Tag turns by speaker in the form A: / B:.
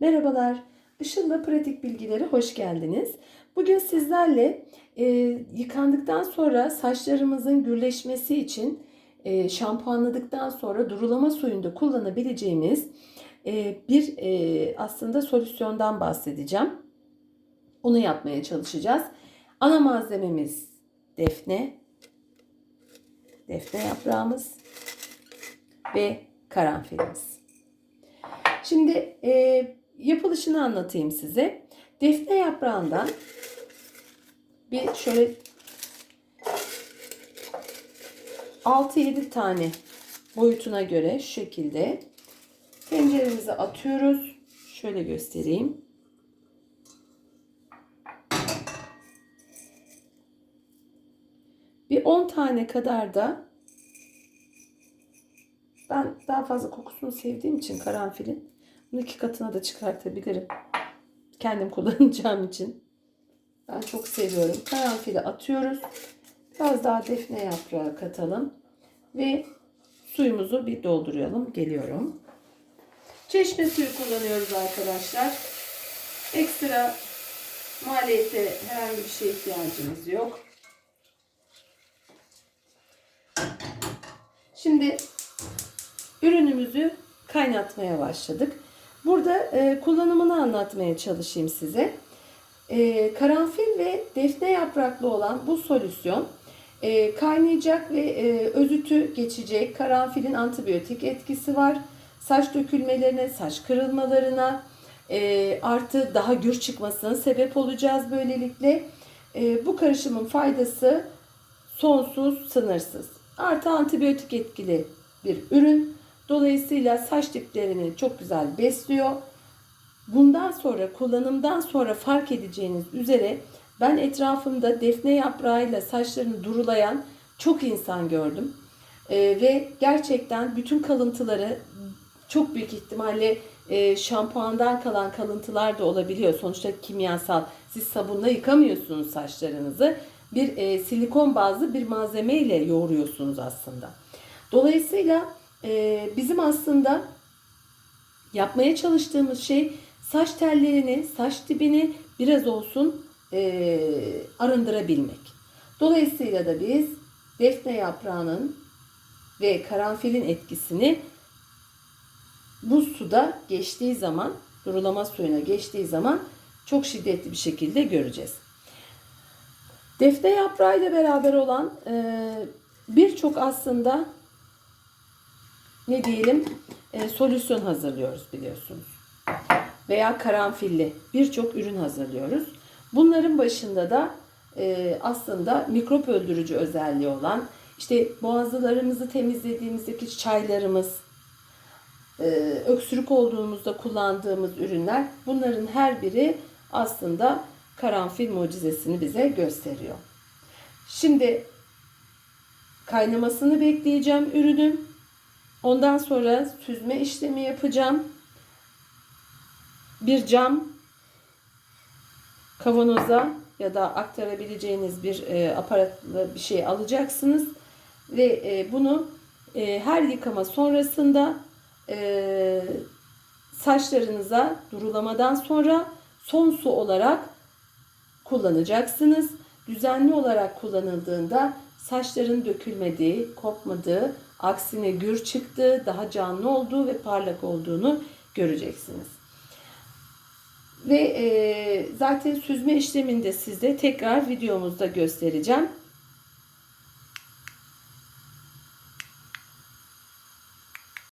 A: Merhabalar, Işıl'la Pratik Bilgileri hoş geldiniz. Bugün sizlerle e, yıkandıktan sonra saçlarımızın gürleşmesi için e, şampuanladıktan sonra durulama suyunda kullanabileceğimiz e, bir e, aslında solüsyondan bahsedeceğim. Onu yapmaya çalışacağız. Ana malzememiz defne, defne yaprağımız ve karanfilimiz. Şimdi e, yapılışını anlatayım size. Defne yaprağından bir şöyle 6-7 tane boyutuna göre şu şekilde tenceremize atıyoruz. Şöyle göstereyim. Bir 10 tane kadar da ben daha fazla kokusunu sevdiğim için karanfilin bunu katına da çıkartabilirim. Kendim kullanacağım için. Ben çok seviyorum. Karanfili atıyoruz. Biraz daha defne yaprağı katalım. Ve suyumuzu bir dolduralım. Geliyorum. Çeşme suyu kullanıyoruz arkadaşlar. Ekstra maliyete herhangi bir şeye ihtiyacımız yok. Şimdi ürünümüzü kaynatmaya başladık. Burada e, kullanımını anlatmaya çalışayım size. E, karanfil ve defne yapraklı olan bu solüsyon e, kaynayacak ve e, özütü geçecek. Karanfilin antibiyotik etkisi var. Saç dökülmelerine, saç kırılmalarına e, artı daha gür çıkmasına sebep olacağız böylelikle. E, bu karışımın faydası sonsuz, sınırsız. Artı antibiyotik etkili bir ürün. Dolayısıyla saç diplerini çok güzel besliyor. Bundan sonra kullanımdan sonra fark edeceğiniz üzere ben etrafımda defne yaprağıyla saçlarını durulayan çok insan gördüm. Ee, ve gerçekten bütün kalıntıları çok büyük ihtimalle e, şampuandan kalan kalıntılar da olabiliyor. Sonuçta kimyasal. Siz sabunla yıkamıyorsunuz saçlarınızı. Bir e, silikon bazlı bir malzeme ile yoğuruyorsunuz aslında. Dolayısıyla e, bizim aslında yapmaya çalıştığımız şey saç tellerini, saç dibini biraz olsun e, arındırabilmek. Dolayısıyla da biz defne yaprağının ve karanfilin etkisini bu suda geçtiği zaman, durulama suyuna geçtiği zaman çok şiddetli bir şekilde göreceğiz. Defne yaprağı ile beraber olan e, birçok aslında ne diyelim e, solüsyon hazırlıyoruz biliyorsunuz. Veya karanfilli birçok ürün hazırlıyoruz. Bunların başında da e, aslında mikrop öldürücü özelliği olan işte boğazlarımızı temizlediğimizdeki çaylarımız, e, öksürük olduğumuzda kullandığımız ürünler bunların her biri aslında karanfil mucizesini bize gösteriyor. Şimdi kaynamasını bekleyeceğim ürünün. Ondan sonra süzme işlemi yapacağım. Bir cam kavanoza ya da aktarabileceğiniz bir e, aparatlı bir şey alacaksınız ve e, bunu e, her yıkama sonrasında e, saçlarınıza durulamadan sonra son su olarak kullanacaksınız. Düzenli olarak kullanıldığında saçların dökülmediği, kopmadığı, aksine gür çıktığı, daha canlı olduğu ve parlak olduğunu göreceksiniz. Ve e, zaten süzme işleminde size tekrar videomuzda göstereceğim.